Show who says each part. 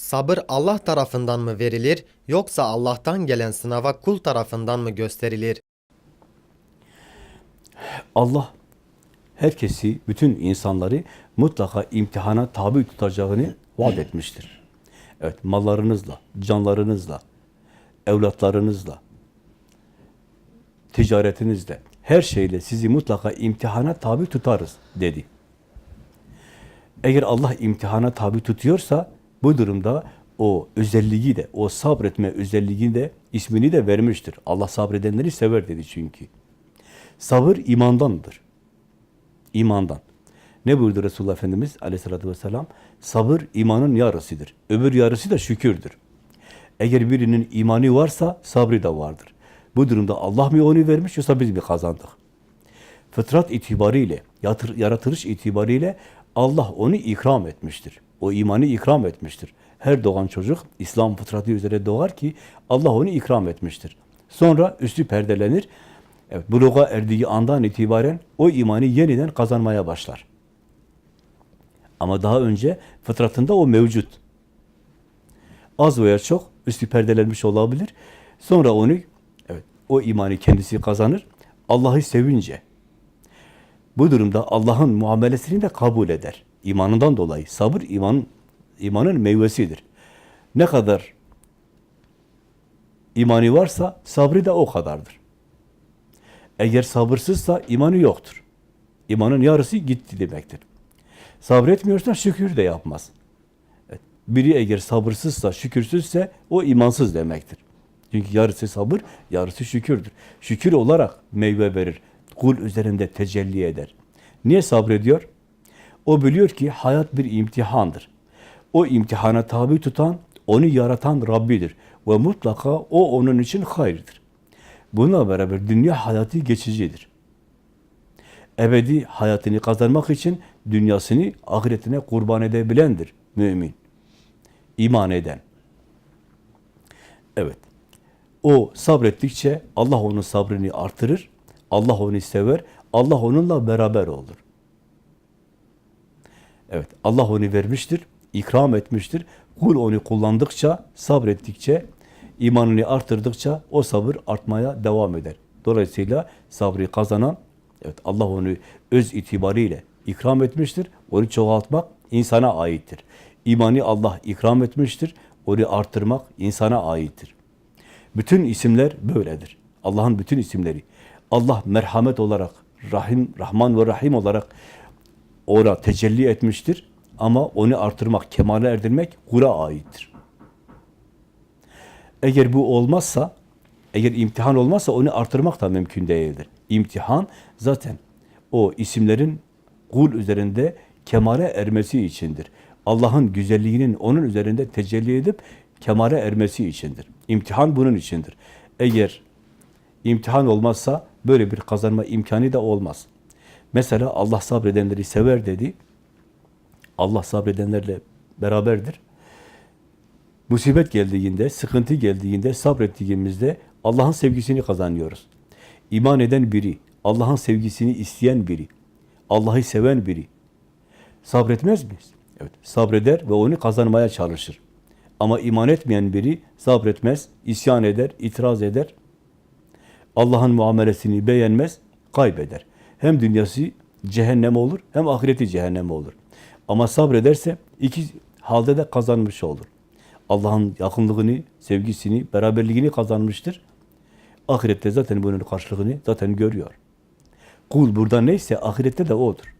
Speaker 1: Sabır Allah tarafından mı verilir yoksa Allah'tan gelen sınava kul tarafından mı gösterilir?
Speaker 2: Allah herkesi, bütün insanları mutlaka imtihana tabi tutacağını vaat etmiştir. Evet, mallarınızla, canlarınızla, evlatlarınızla, ticaretinizle, her şeyle sizi mutlaka imtihana tabi tutarız dedi. Eğer Allah imtihana tabi tutuyorsa bu durumda o özelliği de, o sabretme özelliğini de, ismini de vermiştir. Allah sabredenleri sever dedi çünkü. Sabır imandandır. İmandan. Ne buyurdu Resulullah Efendimiz aleyhissalatü vesselam? Sabır imanın yarısıdır. Öbür yarısı da şükürdür. Eğer birinin imanı varsa sabrı da vardır. Bu durumda Allah mı onu vermiş yoksa biz mi kazandık? Fıtrat itibariyle, yaratılış itibariyle Allah onu ikram etmiştir. O imanı ikram etmiştir. Her doğan çocuk İslam fıtratı üzere doğar ki Allah onu ikram etmiştir. Sonra üstü perdelenir. Evet, buluğa erdiği andan itibaren o imanı yeniden kazanmaya başlar. Ama daha önce fıtratında o mevcut. Az veya çok üstü perdelenmiş olabilir. Sonra onu, evet, o imanı kendisi kazanır. Allah'ı sevince, bu durumda Allah'ın muamelesini de kabul eder. İmanından dolayı. Sabır iman, imanın meyvesidir. Ne kadar imanı varsa sabrı da o kadardır. Eğer sabırsızsa imanı yoktur. İmanın yarısı gitti demektir. Sabretmiyorsa şükür de yapmaz. Biri eğer sabırsızsa, şükürsüzse o imansız demektir. Çünkü yarısı sabır, yarısı şükürdür. Şükür olarak meyve verir. Kul üzerinde tecelli eder. Niye sabrediyor? O biliyor ki hayat bir imtihandır. O imtihana tabi tutan, onu yaratan Rabbidir. Ve mutlaka o onun için hayırdır. Bununla beraber dünya hayatı geçicidir. Ebedi hayatını kazanmak için dünyasını ahiretine kurban edebilendir mümin. İman eden. Evet. O sabrettikçe Allah onun sabrını artırır. Allah onu sever. Allah onunla beraber olur. Evet. Allah onu vermiştir. ikram etmiştir. Kul onu kullandıkça, sabrettikçe, imanını artırdıkça o sabır artmaya devam eder. Dolayısıyla sabrı kazanan, evet Allah onu öz itibariyle ikram etmiştir. Onu çoğaltmak insana aittir. İmanı Allah ikram etmiştir. Onu artırmak insana aittir. Bütün isimler böyledir. Allah'ın bütün isimleri. Allah merhamet olarak, Rahim, Rahman ve Rahim olarak ona tecelli etmiştir. Ama onu artırmak, kemale erdirmek kula aittir. Eğer bu olmazsa, eğer imtihan olmazsa onu artırmak da mümkün değildir. İmtihan zaten o isimlerin kul üzerinde kemale ermesi içindir. Allah'ın güzelliğinin onun üzerinde tecelli edip kemale ermesi içindir. İmtihan bunun içindir. Eğer imtihan olmazsa böyle bir kazanma imkanı da olmaz. Mesela Allah sabredenleri sever dedi. Allah sabredenlerle beraberdir. Musibet geldiğinde, sıkıntı geldiğinde, sabrettiğimizde Allah'ın sevgisini kazanıyoruz. İman eden biri, Allah'ın sevgisini isteyen biri, Allah'ı seven biri sabretmez miyiz? Evet, sabreder ve onu kazanmaya çalışır. Ama iman etmeyen biri sabretmez, isyan eder, itiraz eder. Allah'ın muamelesini beğenmez, kaybeder. Hem dünyası cehennem olur, hem ahireti cehennem olur. Ama sabrederse iki halde de kazanmış olur. Allah'ın yakınlığını, sevgisini, beraberliğini kazanmıştır. Ahirette zaten bunun karşılığını zaten görüyor. Kul burada neyse ahirette de odur.